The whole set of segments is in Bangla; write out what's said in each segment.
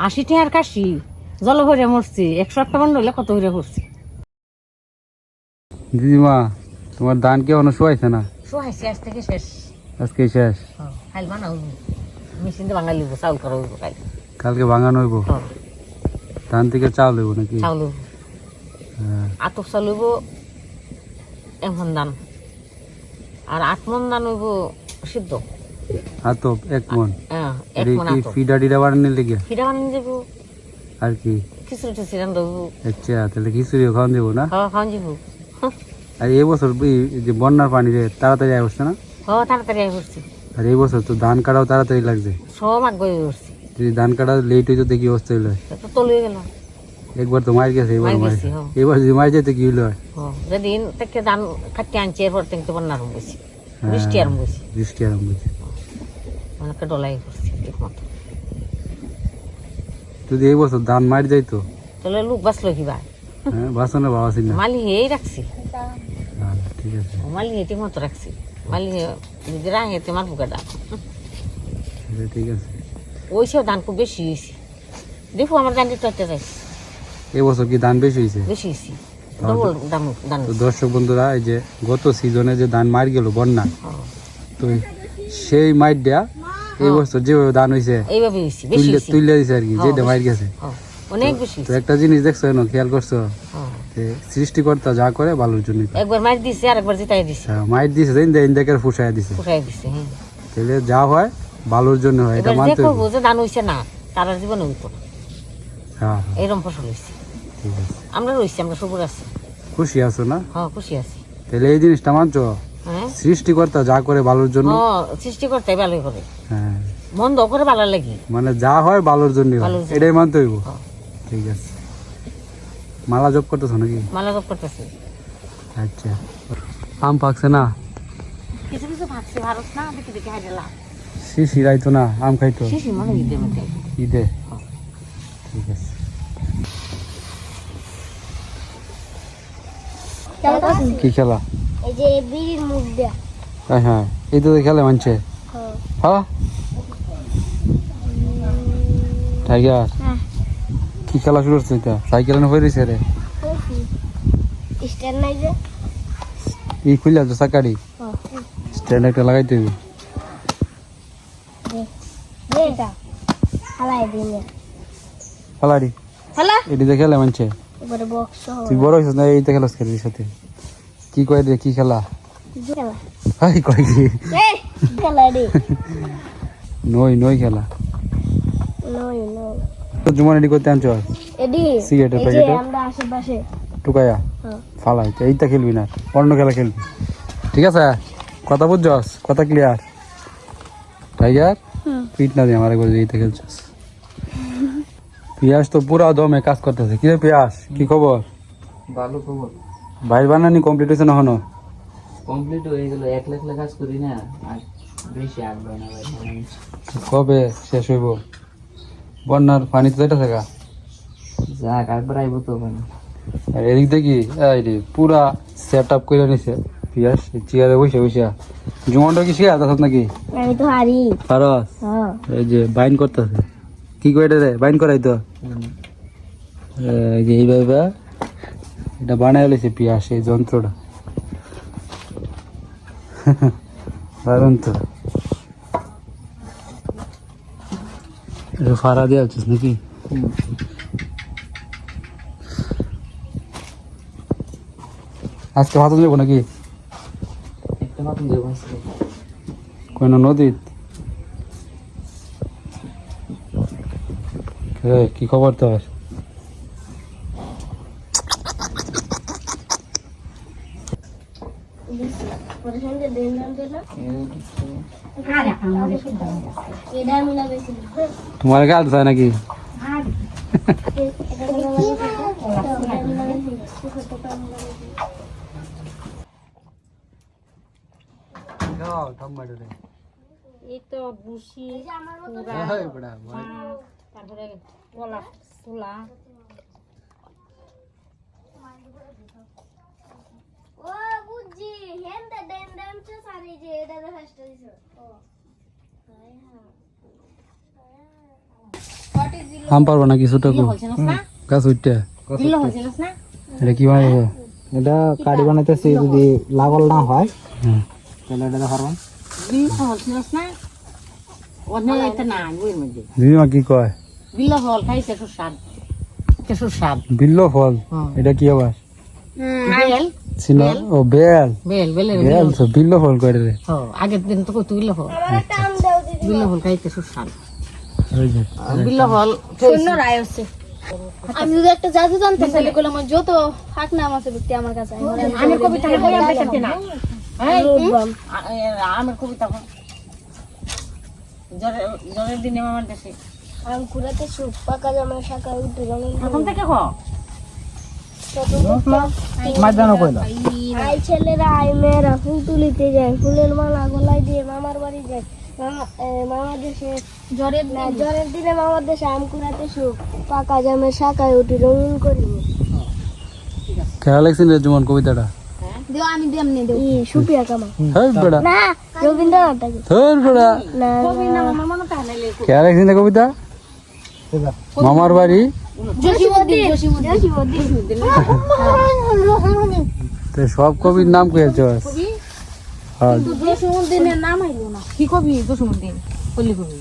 আশি টাকার কাশি জল ভরে মরছি একশো একটা বন্ধ হলে কত হইরে পড়ছি দিদিমা তোমার ধান কে অন্য শোয়াইছে না? আজ থেকে শেষ। আজকে শেষ? খাইল বানা হইব মেশিন দিয়ে বাঙালি চাউল করা হইব কালকে ভাঙানো হইব? ধান থেকে চাউল হইব নাকি? চাউল হইব। হ্যাঁ। আতপ চাউল হইব এমন দান আর আট মন দান হইব সিদ্ধ। আতপ এক মন। হ্যাঁ এক মন আতপ। ফিডা ডিডা বানানোর লেগে ফিরা বানিয়ে যাব আর কি? খিচুড়ি টিচুড়ি হইব আচ্ছা তাহলে খিচুড়িও খাওয়ান দেবো না? খাওয়া খাওয়ান আর এই বছর যে বন্যার পানি রে তাড়াতাড়ি আসছে না? হ তাড়াতাড়ি আই করছি আর এই বছর তো ধান কাটাও তাড়াতাড়ি লাগছে। সব আগ গয়ে করছি যদি ধান কাটা লেট হইতো দেখি অবস্থা হইল? তো তলিয়ে গেল। একবার তো মার গেছে এবার মার হ্যাঁ। এবার যদি মার যেতে কি হইল? যেদিন থেকে ধান কাটি আনছি এরপর থেকে বন্যা আরম্ভ হয়েছি। বৃষ্টি আরম্ভ হয়েছি। বৃষ্টি আরম্ভ হয়েছে। ডলাই করছি ঠিক মতো যদি এই বছর ধান মার যাইতো? তাহলে লোক বাঁচলো কিবা হ্যাঁ বাসনের বাবা ছিল মালি রাখছি। হ্যাঁ, ঠিক আছে। মালি ঠিক মতো রাখছি। মালি যদি রাঙে তোমার বুকে ডাক আচ্ছা, ঠিক আছে। ওইসব ধান খুব বেশি হয়েছে দেখো আমার ধান দিতে হতে যাই এই বছর কি ধান বেশি হয়েছে বেশি হয়েছে দর্শক বন্ধুরা এই যে গত সিজনে যে ধান মার গেল বন্যা হ্যাঁ। তো সেই মাইরটা এই বছর যেভাবে ধান হয়েছে এইভাবে হয়েছে তুইলে দিছে। আর কি যেটা মার গেছে। হ্যাঁ, অনেক বেশি তো একটা জিনিস দেখছ না খেয়াল করছ? হ্যাঁ। সৃষ্টিকর্তা যা করে ভালোর জন্য একবার মার দিছে আর একবার জিতাই দিছে। মাইর দিছে ইন্দা ইন্দাকে ফুসাই দিছে। ফুটাই দিছে হ্যাঁ। তাহলে যা হয় ভালোর জন্য হয় এটা মানতে হবে। যে ধান হয়েছে না তারা জীবনে হইতো না। হ্যাঁ হ্যাঁ, এরকম ফসল হয়েছে ঠিক আছে। আমরা রয়েছি আমরা সবুর আছি। খুশি আছো না? হ্যাঁ খুশি আছি। তাহলে এই জিনিসটা মানছো? হ্যাঁ সৃষ্টিকর্তা যা করে ভালোর জন্য। সৃষ্টি করতে ভালোই করে। হ্যাঁ। বন্ধ করে ভালো লাগি। মানে যা হয় ভালোর জন্য। এটাই মানতে হইব। ঠিক আছে। মালা জব করতেছো নাকি? মালা জব করতেছে। আচ্ছা। আম পাকছে না? কিছু কিছু ভাবছি ভারত না দেখি দেখি শিশি রাইতো না আম খাইতো? শিশি মনে মধ্যে। ঈদে? ঠিক আছে। কি খেলা? এই যে বিড়ির মুখ দেয়া। হ্যাঁ হ্যাঁ। এই তো খেলে মানছে। হ্যাঁ? টাইগার। কি খেলা শুরু করছে এটা সাইকেল না রে? স্ট্যান্ড নাই যে। ই খুললে তো সাকারি স্ট্যান্ড একটা লাগাইতে হবে এটা। হালাই দিনে খেলাড়ি হ্যালো এটিতে খেলে মানছে। তুই বড় হয়েছিস না এইটা খেলাস খেলির সাথে? কি কয় রে কি খেলা? খেলা? হাই কয় কি এই খেলা রে? নই নই খেলা। নই নই। তো জুমানি করতে আনছ? এডি সিগারেটের যে আমরা আশেপাশে। টুকাইয়া হ্যাঁ। ফালাই তো এইটা খেলবি না অন্য খেলা খেলবি। ঠিক আছে? কথা বুঝছস? কথা ক্লিয়ার টাইগার হুম। পিট না দিয়ে আমার একবার এইটা খেলছস। পিয়াস তো পুরা দমে কাজ করতেছে। কি রে পিয়াস? কি খবর? ভালো খবর। বাইর বানানি কমপ্লিট হয়েছে না হনো কমপ্লিট হয়ে গেল এক লাখ কাজ করি না আর বেশি আগ্রহ না ভাই কবে শেষ হইব? বন্যার পানি তো এটা থাকা যাক একবার আইবো তো ওখানে আর এদিক দেখি এই রে পুরা সেট আপ করে নিছে। পিয়াস চেয়ারে বসে বসে। জুমনটা কি শিয়া তাছত নাকি? আমি তো হারি। পারস হ্যাঁ। এই যে বাইন করতেছে। কি এটা রে বাইন করাই তো? এই যে এইভাবে এটা বানাই লেছে পিয়াস এই যন্ত্রটা। দারুণ তো। ফাড়া দেওয়া হচ্ছে নাকি? আজকে ভাত দেবো নাকি? কোন নদীত? কি খবর তোর? তোমার গাল চায় নাকি তারপরে চো সারি যে এটা তো ফার্স্ট দিছো ও আম পারব না গাছ উঠতে এটা কি বানাইবো এটা কাঠি বানাইতেছি যদি লাগল না হয় তাহলে এটা পারব না? অন্য একটা না বইয়ের মধ্যে। দিদিমা কি কয়? বিল্লো ফল খাই কেশুর স্বাদ। কেশুর স্বাদ। বিল্ল ফল এটা কি আবার? ছিল? ও বেল। বেল বেলের বেল তো বিল্ল ফল করে রে হ আগের দিন তো কইতো বিল্লো ফল বিল্লো ফল খাই কেশুর ওই যে বিল্লো ফল শূন্য রায় হচ্ছে। আমি যদি একটা জাদু জানতে চাইলে আমার যত ফাঁক নাম আছে ব্যক্তি আমার কাছে আমি কবিতা বই আমি দেখতে না এই, আ- কবিতা বল। জ্বরের জ্বরের দিনে আমার দেশে। আম কুড়াতে সুপ পাকা জামা শাখা উঠে প্রথম থেকে খ কইলা আই ছেলেরা আই মেয়েরা ফুল তুলিতে যায় ফুলের মালা গলায় দিয়ে মামার বাড়ি যায়। মামার দেশে জ্বরের জ্বরের দিনে। মামার দেশে আম কুড়াতে সুপ পাকা জামের শাখায় উঠি রঙিন করিব খেয়াল লাগছিল রে যেমন কবিতাটা? দিও আমি দেম নে দেও। সুপিয়া কামা হেই বেড়া। না রবীন্দ্রনাথ ঠাকুর। তোর বেড়া। না আমার মনে তাহলে খেয়াল কবিতা? মামার বাড়ি? সব কবির নাম কয়েছ হ্যাঁ। নাম আইলো না। কি কবি জসিমুদ্দিন পল্লী কবি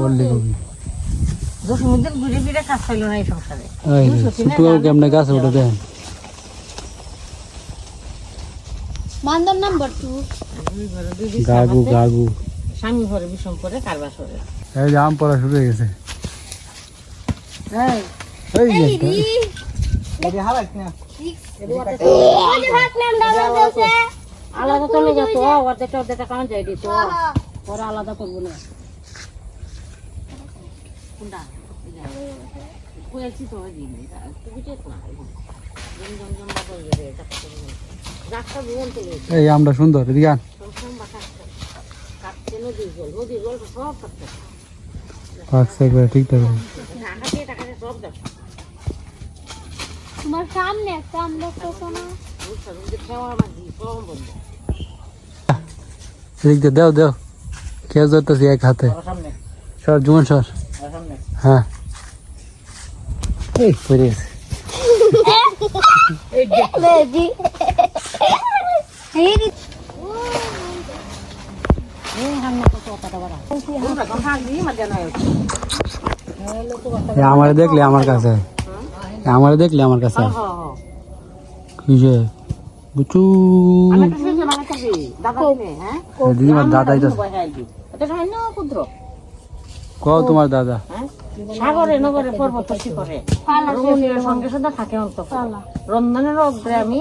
পল্লী কবি জসিমুদ্দিন ঘুরে ফিরে কাজ পাইল না এই সংসারে। এই যে ছোট্ট করে কেমনে গাছ উঠে দেন? মান্দার নাম্বার টু গাগু গাগু। স্বামী ঘরে বিষম করে কারবার করে। এই যে আম পড়া শুরু হয়ে গেছে। এই। এই যে। এটা হারাইছ না। আলাদা চলে যেত অর্ধেকটা অর্ধেকটা কারণ যাই দিত পরে আলাদা করব না। কোনটা? কয়েছি তো এই আমটা সুন্দর সব বাতা পাকছে একবারে সব দেখো তোমার সামনে একটা আম দেখতেছো না। এদিক দিয়ে দেও দেও। খেয়ে ধরতেছি এক হাতে। সামনে সর জুমন সর। হ্যাঁ। এই বেজি এই এই সামনে কত কথা বলা ওটা কথা দিয়ে মজা নাই এ আমারে দেখলে আমার কাছে। আমারে দেখলে আমার কাছে। কি যে? বুচু। দাদা দিদিমার দাদাই তো এটা সামান্য তোমার দাদা। সাগরে, নগরে, পর্বত শিখরে সঙ্গে সঙ্গে থাকে অন্ত রন্ধনের অগ্রে আমি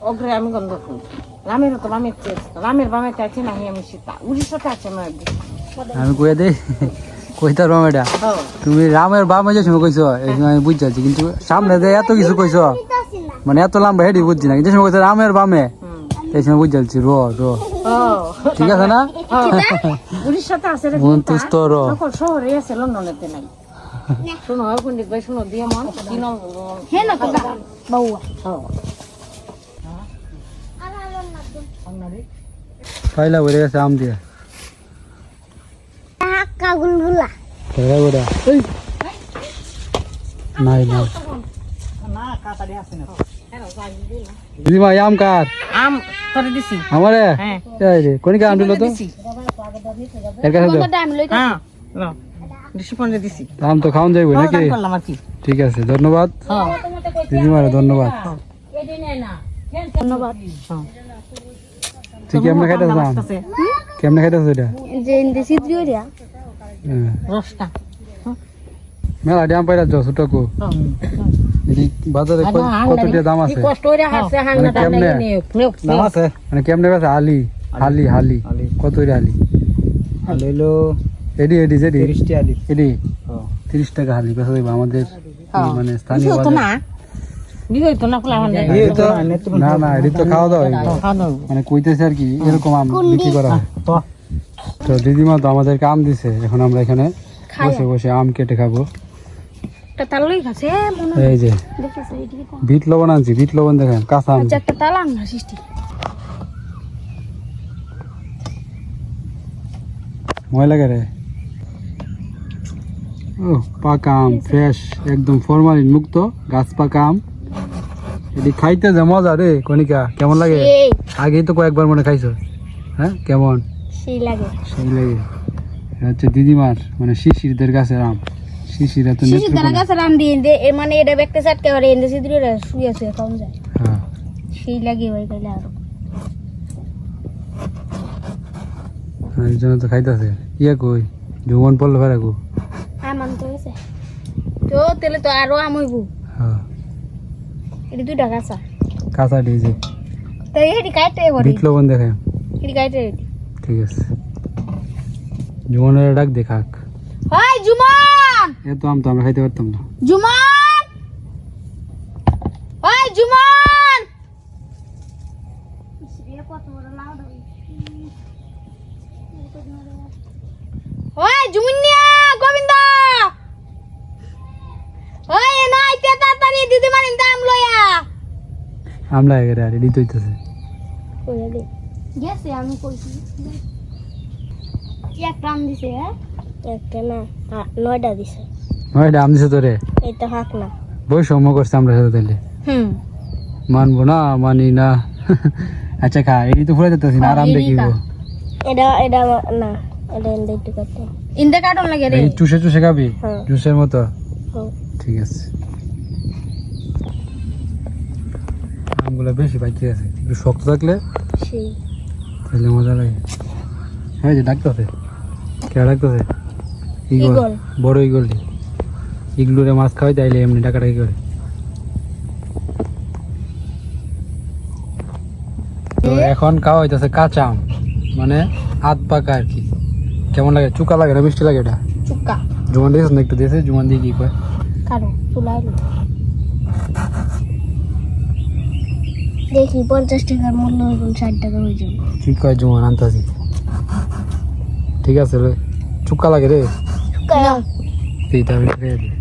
অগ্রে আমি গন্ধ ফুল রামের তো রামের বামে চাইছে নাহি আমি সীতা উড়িষ্যাতে আছে আমার আমি কয়ে দেই কইতা রম এটা হ্যাঁ তুমি রামের বামে যে সময় কইছো এই সময় আমি বুঝছি কিন্তু সামনে যে এত কিছু কইছো মানে এত লম্বা হেডি বুঝছি না কিন্তু সময় কইছো রামের বামে। এই সময় বুঝছি র র। ও। ঠিক আছে না? উড়িষ্যাতে আছে রে মন তুস্ত র শহরে আছে লন্ডনেতে নাই। শোনো হয় পণ্ডিত ভাই শোনো দিয়ে মন দিন হে না বাউয়া পাইলা বলে গেছে আম দিয়ে। হাক্কা গুলগুলা গোটা নাই নাই। দিদিমা এই আম কার? আম করে দিছি। আমারে? হ্যাঁ। এই রে কোনি আম দিল তো? এর কাছে দাও। হ্যাঁ লো। দিছি দিছি। আম তো খাওন যাইব নাকি? দান করলাম আর কি। ঠিক আছে ধন্যবাদ। হ্যাঁ। দিদিমারে ধন্যবাদ। ধন্যবাদ। তুই কেমনে খাইতেছ আম আছে কেমনে খাইতেছ এটা? যে ইন্দে সিদ্রি ওরিয়া হ্যাঁ। রসটা। মেলা আম পাইরা যাও ছোটকু বাজারে কত- কত টাকা দাম আছে? কষ্ট করে হাসছে হাঙ্গা মানে কেমনে? আছে? মানে কেমনে বেছে হালি হালি হালি কত করে হালি লইলো এডি এডি যেডি তিরিশটি আলি। এডি। তিরিশ টাকা হালি বেচা আমাদের হ্যাঁ। মানে স্থানীয় বাজারে। না না মানে না না এডি তো খাওয়া দাওয়া মানে কইতেছে আর কি এরকম আম বিক্রি করা হয়। তো। তো দিদিমা তো আমাদেরকে আম দিছে এখন আমরা এখানে বসে বসে আম কেটে খাব। মনে এই যে। দেখেছে এইদিকে তো। বিট লবণ আনছি বিট লবণ দেখেন কাঁচা আম। আচ্ছা একটা সৃষ্টি। ও পাকা আম ফ্রেশ একদম ফরমালিন মুক্ত গাছ পাকা আম। এটি খাইতে যে মজা রে কনিকা কেমন লাগে? আগেই তো কয়েকবার মনে খাইছো। হ্যাঁ? কেমন? সেই লাগে। সেই লাগে। হচ্ছে দিদিমার মানে শিশিরদের গাছের আম। শিশির এত শিশির নেত্রকোনা। দানা গাছের আম দিয়ে দে মানে এটা ব্যক্তি চাটকে করে এনে সিদ্রে শুয়ে শুয়ে কম যায়। হ্যাঁ। সেই লাগে ভাই তাইলে আরও। এই জন্য তো খাইতেছে। ইয়ে কই? যৌবন পড়ল ফেরা কো আম আনতে হয়েছে তো তাহলে তো আরও আম হইব। হ্যাঁ এটি দুইটা গাছা কাঁচা দিয়েছে তো এটি কাটতে করে বিট। লবণ দেখে। এটি কাটতে ঠিক আছে। যৌবনের ডাক দেখাক। হাই জুমান! এত আম তো আমরা খাইতে পারতাম না। জুমান! হাই জুমান! ওই জুমুনিয়া গোবিন্দ ওই নাই তে দিদি দাম লয়া আমলা আর হইতেছে। গেছে আমি কইছি। আম দিছে হ্যাঁ? একটা না নয়টা দিছে। নয়টা আম দিছে তোরে? এটা হাক না। বৈষম্য করছে আমরা সাথে তাহলে হুম। মানবো না মানি না। আচ্ছা খা এটি তো যেতেছি না আরাম দেখিব। এটা এটা না এটা ইন্দে একটু কাটতে। ইন্দে কাটন লাগে রে? এই চুষে চুষে খাবি? হ্যাঁ। জুসের মতো? হুম। ঠিক আছে। আমগুলো বেশি আছে। একটু শক্ত থাকলে সেই। তাহলে মজা লাগে। হ্যাঁ যে ডাকতেছে কে ডাকতেছে ইগল। বড় ইগলটি। ইগলুরে মাছ খাওয়াই তাইলে এমনি ডাকাডাকি করে। তো এখন খাওয়া হইতেছে কাঁচা আম। মানে আধ পাকা আর কি। কেমন লাগে? চুকা লাগে না মিষ্টি লাগে এটা? জুমান দিয়েছে না একটু দিয়েছে জুমান দিয়ে কি কয়? কারও চুলাই দেখি পঞ্চাশ টাকার মূল্য এখন ষাট টাকা হয়ে যাবে। কি কয় জুমান আনতাছি? ঠিক আছে রে। চুক্কা লাগে রে। এই তো আমি খেয়ে দিই।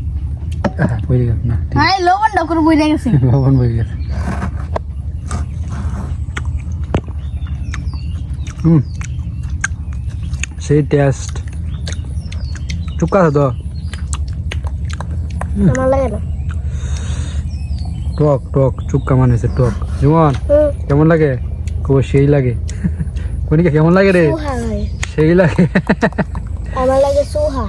আহা, গেছে না আরে লবণ ডকর বইরে গেছে। লবণ বইরে গেছে। হুম। সেই টেস্ট চুক্কা তো? লাগে না। টক টক চুক্কা মানে হচ্ছে টক। হুম কেমন লাগে? খুব সেই লাগে। কনিকা কেমন লাগে রে? সেই লাগে। আমার লাগে সুহা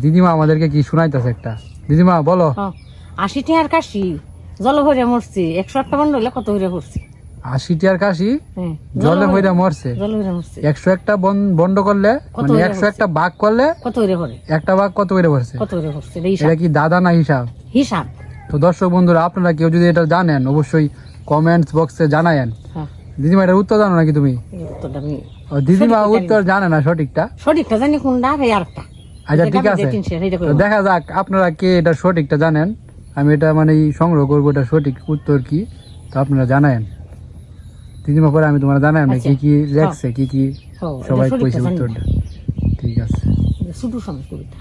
দিদিমা আমাদেরকে কি শোনাইতেছে একটা? দিদিমা বলো। আশি টাকার কাশি। জল ভরে মরছি। একশো আটটা বন্ধ হলে কত হইরে পড়ছি আশি টিয়ার কাশি হ্যাঁ। জলে হইরা মরছে। একশো একটা বন- বন্ধ করলে মানে একশো একটা বাঘ করলে একটা বাঘ কত করে কত এটা কি দাদা না হিসাব? হিসাব। তো দর্শক বন্ধুরা আপনারা কেউ যদি এটা জানেন অবশ্যই কমেন্টস বক্সে জানায়েন। হ্যাঁ। দিদিমা এটার উত্তর জানো নাকি তুমি? দিদিমা উত্তর জানে না সঠিকটা? সঠিকটা জানি কোনটা আর এই আরেকটা। আচ্ছা ঠিক আছে। দেখা যাক আপনারা কে এটা সঠিকটা জানেন? আমি এটা মানে সংগ্রহ করব এটা সঠিক উত্তর কি? তো আপনারা জানায়েন। দিদিমা পরে আমি তোমার জানাই কি আচ্ছা। কি লেখছে কি কি হ্যাঁ, সবাই কইছে উত্তরটা। ঠিক আছে। ছোট সময় কবিতা।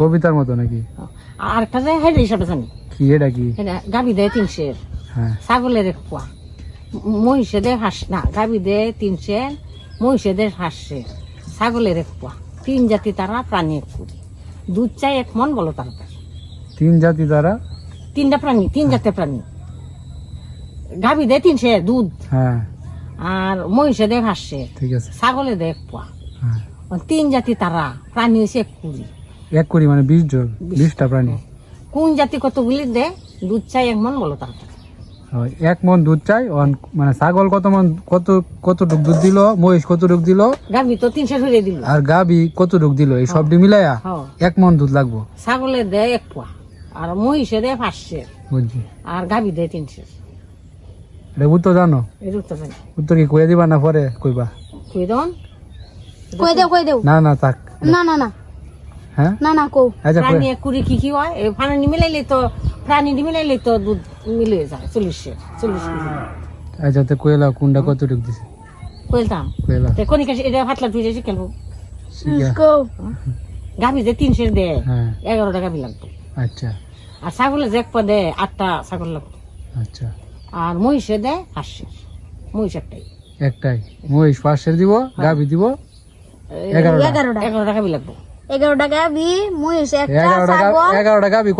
কবিতার মতো নাকি? হ্যাঁ। আর আরেকটা যে হাইরে হিসাবে জানি। কি এটা কি? গাবি দেয় তিনশের হ্যাঁ। ছাগলের এক পোয়া। মহিষে দেয় হাস না গাবি দেয় তিনশের মহিষে দেয় হাঁসের ছাগলের এক পোয়া। তিন জাতি তারা প্রাণী এক করি দুধ চাই এক মন বলো তাড়াতাড়ি তিন জাতি তারা? তিনটা প্রাণী তিন জাতের প্রাণী। গাবি দেয় তিনশে দুধ। হ্যাঁ। আর মহিষে দেয় ঠিক আছে। ছাগলে দেয় এক পোয়া। হ্যাঁ। তিন জাতি তারা প্রাণী হয়েছে এক কুড়ি। এক করি মানে বিশ জন বিশটা প্রাণী। কোন জাতি কতগুলি দেয় দুধ চাই এক মন বলো হয়, এক মন দুধ চাই অন- মানে ছাগল কত মন কত কতটুক দুধ দিল মহিষ কত কতটুক দিল? গাবি তো তিনশো ধরে দিল। আর গাবি কতটুক দিল এই সবটি মিলাইয়া এক মন দুধ লাগবো। ছাগলে দেয় এক পোয়া আর মহিষে দেয় পাঁচশে। আর গাবি দেয় তিনশে। এটা উত্তর জানো? এর উত্তর জানি উত্তর কি কয়ে দিবা না পরে কইবা? কই দন কই দেও কই দেও। না না থাক। না না না। হ্যাঁ? না না কও। আচ্ছা প্রাণী কুড়ি কি কি হয়? এই প্রাণী মিলাইলে তো প্রাণী মিলাইলে তো দুধ মিলে যায় চল্লিশে চল্লিশ কেজি। আচ্ছা তো কইলাও কোনটা কতটুক দিছে? কইলতাম কইলা। তো কোনি কাছে এটা ফাটলা শিখা। কও। গাভি যে তিনশে দেয় হ্যাঁ। এগারোটা গাভি লাগতো আচ্ছা। আর ছাগলে যে এক পা দেয় আটটা ছাগল লাগতো আচ্ছা। আর মহিষে দেয় হাঁসের। মহিষ একটাই। একটাই। মহিষ পাঁচশের দিব গাভি দিব এগারোটা। এগারোটা। এগারো টাকা বি লাগবো এগারো টাকা বি মহিষ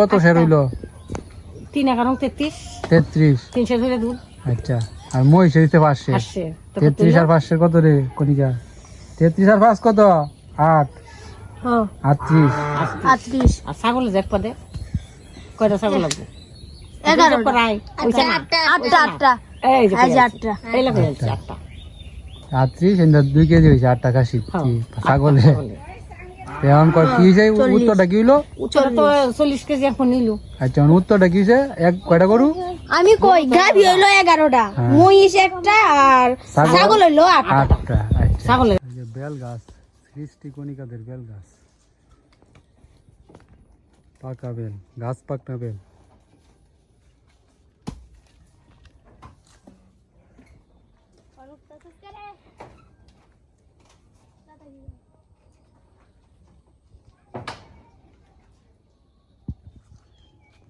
কত শের হইল তিন এগারো তেত্রিশ। তেত্রিশ। তিনশো ধরে দুধ আচ্ছা। আর মহিষে দিতে তেত্রিশ আর কত রে কনিকা তেত্রিশ আর পাঁচ কত? আট। হ্যাঁ আটত্রিশ। আটত্রিশ। আর পাদে। কয়টা ছাগল লাগবে? এগারো প্রায়। আটটা। আটটা। এই যে আটটা। এই লাগে আটটা। আটত্রিশ এন্দা দুই কেজি হয়েছে আটটা খাসি। হ্যাঁ। ছাগলে। এখন কি হয়েছে? উত্তরটা কি হইল? চল্লিশ কেজি এখন নিলু আচ্ছা উত্তরটা কি হয়েছে? এক কয়টা গরু? আমি কই গাভি হইল এগারোটা হ্যাঁ। মহিষ একটা আর ছাগল? হইল আটটা। আটটা আচ্ছা। বেল গাছ সৃষ্টি কণিকাদের বেল গাছ। পাকা বেল গাছ পাকনা বেল।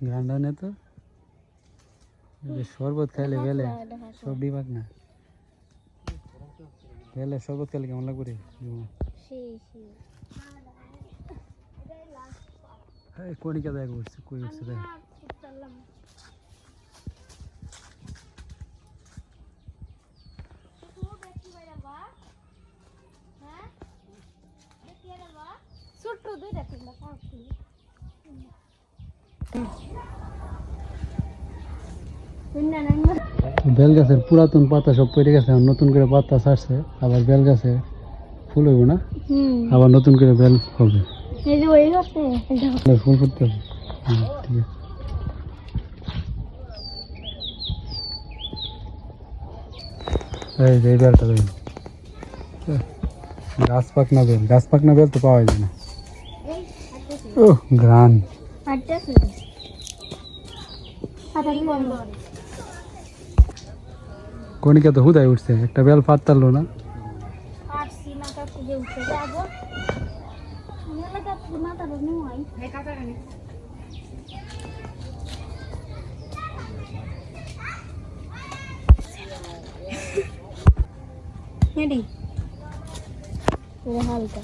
গান্ডা নে তো। শরবত খাইলে বেলে সব ডিবাক না। বেলে শরবত খাইলে কেমন লাগবে রে? জুমা? দেখ উঠছে, কই উঠছে দেখ। বেল গাছের পুরাতন পাতা সব পড়ে গেছে নতুন করে পাতা ছাড়ছে আবার বেল গাছে ফুল হইব না? আবার নতুন করে বেল হবে। ফুল ফুটতে হবে। ঠিক আছে। এই যে বেলটা গাছ পাকনা বেল গাছ পাকনা বেল তো পাওয়া যায় না। ও গ্রান কণিকা তো হুদায় উঠছে একটা বেল পাততারলো না। হালকা।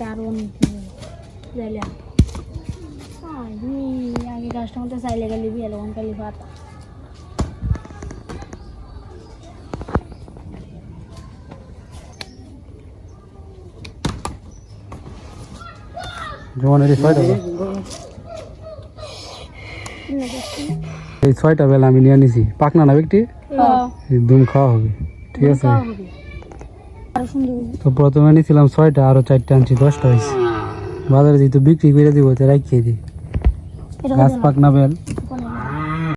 দারুণ। যাইলে আগে গাছটা মতো চাইলে গেলে বিয়ে লগন কালি পাতা জমানের এই ছয়টা বেল। এই ছয়টা বেল আমি নিয়ে নিছি পাকনা না ব্যক্তি একদম খাওয়া হবে ঠিক আছে আরও সুন্দর তো প্রথমে নিয়েছিলাম ছয়টা আরও চারটা আনছি দশটা হয়েছে বাজারে যেহেতু বিক্রি করে দিব তো রাখিয়ে দিই। গাছ পাক না বেল।